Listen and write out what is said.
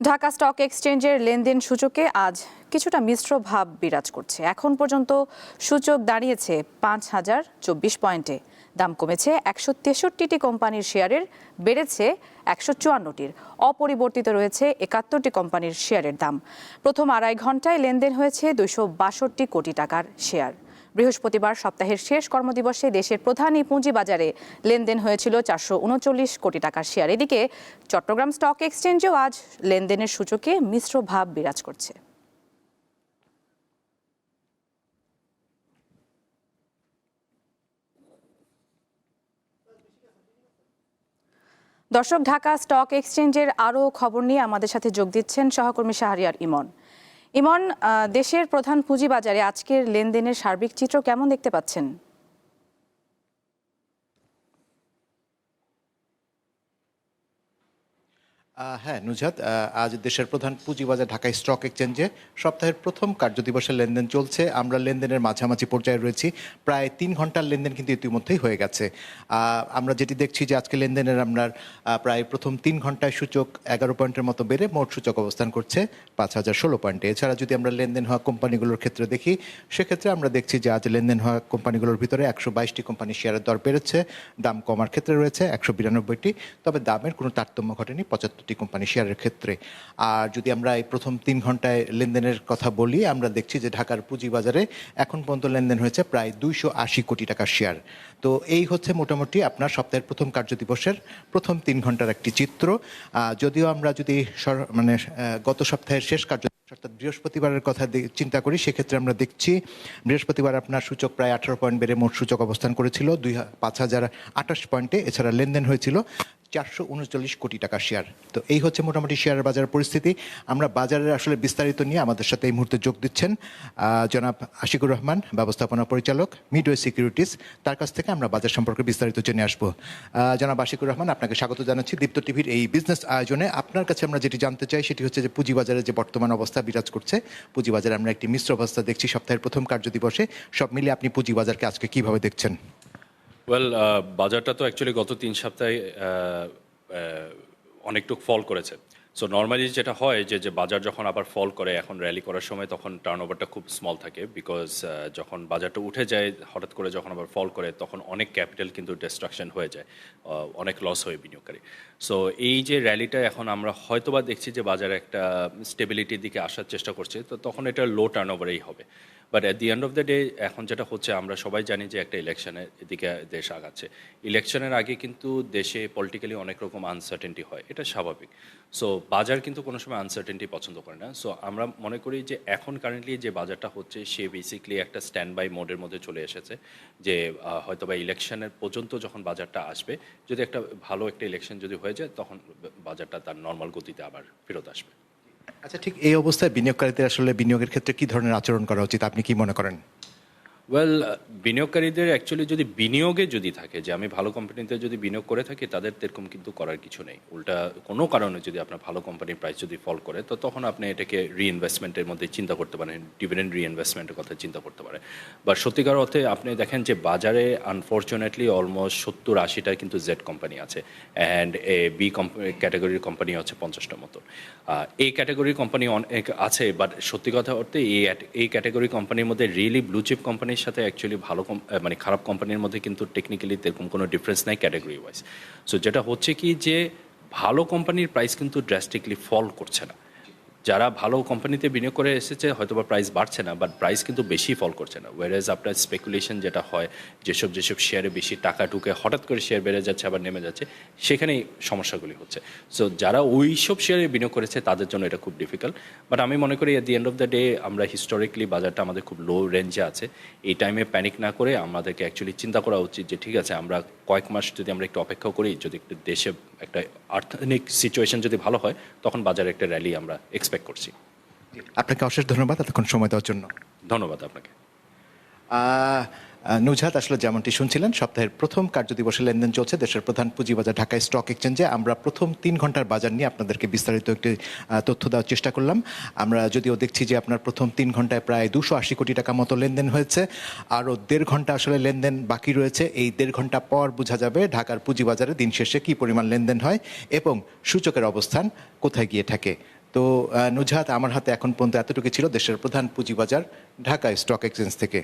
Dhaka stock এক্সচেঞ্জের লেনদেন সূচকে আজ কিছুটা মিশ্র ভাব বিরাজ করছে। এখন পর্যন্ত সূচক দাঁড়িয়েছে পাঁচ হাজার চব্বিশ পয়েন্টে। দাম কমেছে একশো তেষট্টিটি কোম্পানির শেয়ারের, বেড়েছে একশো চুয়ান্নটির। অপরিবর্তিত রয়েছে একাত্তরটি কোম্পানির শেয়ারের দাম। প্রথম আড়াই ঘন্টায় লেনদেন হয়েছে দুইশো বাষট্টি কোটি টাকার শেয়ার। বৃহস্পতিবার সপ্তাহের শেষ কর্মদিবসে দেশের প্রধান এই পুঁজিবাজারে লেনদেন হয়েছিল চারশো উনচল্লিশ কোটি টাকার শেয়ার এদিকে চট্টগ্রাম স্টক এক্সচেঞ্জেও আজ লেনদেনের সূচকে মিশ্র ভাব বিরাজ করছে। দর্শক, ঢাকা স্টক এক্সচেঞ্জের আরও খবর নিয়ে আমাদের সাথে যোগ দিচ্ছেন সহকর্মী শাহরিয়ার ইমন। ইমন দেশের প্রধান পুঁজিবাজারে আজকের লেনদেনের সার্বিক চিত্র কেমন দেখতে পাচ্ছেন? হ্যাঁ আহ, আজ দেশের প্রধান পুঁজিবাজার ঢাকা স্টক এক্সচেঞ্জে সপ্তাহের প্রথম কার্যদিবসের লেনদেন চলছে। আমরা লেনদেনের মাঝামাঝি পর্যায়ে রয়েছি। প্রায় তিন ঘণ্টার লেনদেন কিন্তু ইতিমধ্যেই হয়ে গেছে। আমরা যেটি দেখছি যে আজকে লেনদেনের আপনার প্রায় প্রথম তিন ঘন্টায় সূচক এগারো পয়েন্টের মতো বেড়ে মোট সূচক অবস্থান করছে পাঁচ হাজার ষোলো পয়েন্টে। এছাড়া যদি আমরা লেনদেন হওয়া কোম্পানিগুলোর ক্ষেত্রে দেখি সেক্ষেত্রে আমরা দেখছি যে আজ লেনদেন হওয়া কোম্পানিগুলোর ভিতরে একশো বাইশটি কোম্পানির শেয়ারের দর বেড়েছে। দাম কমার ক্ষেত্রে রয়েছে একশো বিরানব্বইটি। তবে দামের কোনো তারতম্য ঘটেনি পঁচাত্তরটি কোম্পানি শেয়ারের ক্ষেত্রে। আর যদি আমরা এই প্রথম তিন ঘন্টায় লেনদেনের কথা বলি, আমরা দেখছি যে ঢাকার পুঁজিবাজারে এখন পর্যন্ত লেনদেন হয়েছে প্রায় দুইশো আশি কোটি টাকার শেয়ার। তো এই হচ্ছে মোটামুটি আপনার সপ্তাহের প্রথম কার্যদিবসের প্রথম তিন ঘণ্টার একটি চিত্র। যদিও আমরা যদি মানে গত সপ্তাহের শেষ কার্য অর্থাৎ বৃহস্পতিবারের কথা চিন্তা করি, সেক্ষেত্রে আমরা দেখছি বৃহস্পতিবার আপনার সূচক প্রায় আঠারো পয়েন্ট বেড়ে মোট সূচক অবস্থান করেছিল। দুই পাঁচ হাজার আঠাশ পয়েন্টে এছাড়া লেনদেন হয়েছিল। চারশো উনচল্লিশ কোটি টাকা শেয়ার তো এই হচ্ছে মোটামুটি শেয়ারের বাজার পরিস্থিতি। আমরা বাজারের আসলে বিস্তারিত নিয়ে আমাদের সাথে এই মুহূর্তে যোগ দিচ্ছেন জনাব আশিকুর রহমান, ব্যবস্থাপনা পরিচালক মিডওয়ে সিকিউরিটিস তার কাছ থেকে আমরা বাজার সম্পর্কে বিস্তারিত জেনে আসব। জনাব আশিকুর রহমান, আপনাকে স্বাগত জানাচ্ছি দীপ্ত টিভির এই বিজনেস আয়োজনে। আপনার কাছে আমরা যেটি জানতে চাই, সেটি হচ্ছে যে পুঁজিবাজারের যে বর্তমান অবস্থা বিরাজ করছে, পুঁজিবাজারে আমরা একটি মিশ্র অবস্থা দেখছি সপ্তাহের প্রথম কার্যদিবসে সব মিলিয়ে আপনি পুঁজিবাজারকে আজকে কীভাবে দেখছেন? ওয়েল বাজারটা তো অ্যাকচুয়ালি গত তিন সপ্তাহে আহ, আহ, অনেকটুক ফল করেছে। সো নর্মালি যেটা হয় যে যে বাজার যখন আবার ফল করে এখন র্যালি করার সময় তখন টার্ন ওভারটা খুব স্মল থাকে বিকজ যখন বাজারটা উঠে যায় হঠাৎ করে যখন আবার ফল করে তখন অনেক ক্যাপিটাল কিন্তু ডিস্ট্রাকশন হয়ে যায় অনেক লস হয় বিনিয়োগকারী। সো এই যে র্যালিটা এখন আমরা হয়তোবা দেখছি যে বাজারে একটা স্টেবিলিটির দিকে আসার চেষ্টা করছে তো তখন এটা লো টার্ন ওভারেই হবে। But at the end of the day এখন যেটা হচ্ছে, আমরা সবাই জানি যে একটা ইলেকশনের দিকে দেশ আগাচ্ছে। ইলেকশনের আগে কিন্তু দেশে পলিটিক্যালি অনেক রকম আনসার্টেনটি হয়। এটা স্বাভাবিক। সো বাজার কিন্তু কোনো সময় আনসার্টেনটি পছন্দ করে না। সো আমরা মনে করি যে এখন কারেন্টলি যে বাজারটা হচ্ছে, সে বেসিকলি একটা স্ট্যান্ড বাই মোডের মধ্যে চলে এসেছে। যে হয়তো বা ইলেকশনের পর্যন্ত যখন বাজারটা আসবে, যদি একটা ভালো একটা ইলেকশন যদি হয়ে যায়, তখন বাজারটা তার নর্মাল গতিতে আবার ফেরত আসবে। আচ্ছা ঠিক এই অবস্থায় বিনিয়োগকারীদের আসলে বিনিয়োগের ক্ষেত্রে কি ধরনের আচরণ করা উচিত? আপনি কি মনে করেন? ওয়েল বিনিয়োগকারীদের অ্যাকচুয়ালি যদি বিনিয়োগে যদি থাকে যে আমি ভালো কোম্পানিতে যদি বিনিয়োগ করে থাকি তাদের এরকম কিন্তু করার কিছু নেই। উল্টা কোনো কারণে যদি আপনার ভালো কোম্পানির প্রাইস যদি ফল করে তো তখন আপনি এটাকে রিইনভেস্টমেন্টের মধ্যে চিন্তা করতে পারেন ডিভিডেন্ড রিইনভেস্টমেন্টের কথা চিন্তা করতে পারেন। বা সত্যিকার অর্থে আপনি দেখেন যে বাজারে আনফর্চুনেটলি অলমোস্ট সত্তর আশিটা কিন্তু জেড কোম্পানি আছে অ্যান্ড এ বি ক্যাটাগরির কোম্পানি হচ্ছে পঞ্চাশটার মতো। আহ, এই ক্যাটাগরির কোম্পানি অনেক আছে বাট সত্যি কথা অর্থে এই এই ক্যাটাগরি কোম্পানির মধ্যে রিয়েলি ব্লু চিপ কোম্পানির সাথে অ্যাকচুয়ালি ভালো মানে খারাপ কোম্পানির মধ্যে কিন্তু টেকনিক্যালি এরকম কোনো ডিফারেন্স নাই ক্যাটাগরি ওয়াইজ সো যেটা হচ্ছে কি যে ভালো কোম্পানির প্রাইস কিন্তু ড্রাস্টিকলি ফল করছে না। যারা ভালো কোম্পানিতে বিনিয়োগ করে এসেছে হয়তো বা প্রাইস বাড়ছে না বাট প্রাইস কিন্তু বেশি ফল করছে না। ওয়ারেজ আপনার স্পেকুলেশন যেটা হয়, যেসব যেসব শেয়ারে বেশি টাকা ঢুকে হঠাৎ করে শেয়ার বেড়ে যাচ্ছে, আবার নেমে যাচ্ছে, সেখানেই সমস্যাগুলি হচ্ছে। সো যারা ওই সব শেয়ারে বিনিয়োগ করেছে, তাদের জন্য এটা খুব ডিফিকাল্ট বাট আমি মনে করি at the end of the day আমরা হিস্টোরিক্যালি বাজারটা আমাদের খুব লো রেঞ্জে আছে। এই টাইমে প্যানিক না করে আমাদেরকে অ্যাকচুয়ালি চিন্তা করা উচিত যে, ঠিক আছে, আমরা কয়েক মাস যদি আমরা একটু অপেক্ষা করি যদি একটু দেশে একটা আর্থনিক সিচুয়েশন যদি ভালো হয় তখন বাজারে একটা র্যালি আমরা এক্সপেক্ট করছি। আপনাকে অশেষ ধন্যবাদ এতক্ষণ সময় দেওয়ার জন্য। ধন্যবাদ আপনাকে। নুজহাত, আসলে যেমনটি শুনছিলেন, সপ্তাহের প্রথম কার্যদিবসে লেনদেন চলছে দেশের প্রধান পুঁজিবাজার ঢাকা স্টক এক্সচেঞ্জে। আমরা প্রথম তিন ঘণ্টার বাজার নিয়ে আপনাদেরকে বিস্তারিত একটি তথ্য দেওয়ার চেষ্টা করলাম। আমরা যদিও দেখছি যে আপনার প্রথম তিন ঘন্টায় প্রায় দুশো আশি কোটি টাকা মতো লেনদেন হয়েছে, আরও দেড় ঘণ্টা আসলে লেনদেন বাকি রয়েছে। এই দেড় ঘণ্টা পর বোঝা যাবে ঢাকার পুঁজিবাজারে দিন শেষে কী পরিমাণ লেনদেন হয় এবং সূচকের অবস্থান কোথায় গিয়ে থাকে। তো নুজহাত, আমার হাতে এখন পর্যন্ত এতটুকু ছিল দেশের প্রধান পুঁজিবাজার ঢাকা স্টক এক্সচেঞ্জ থেকে।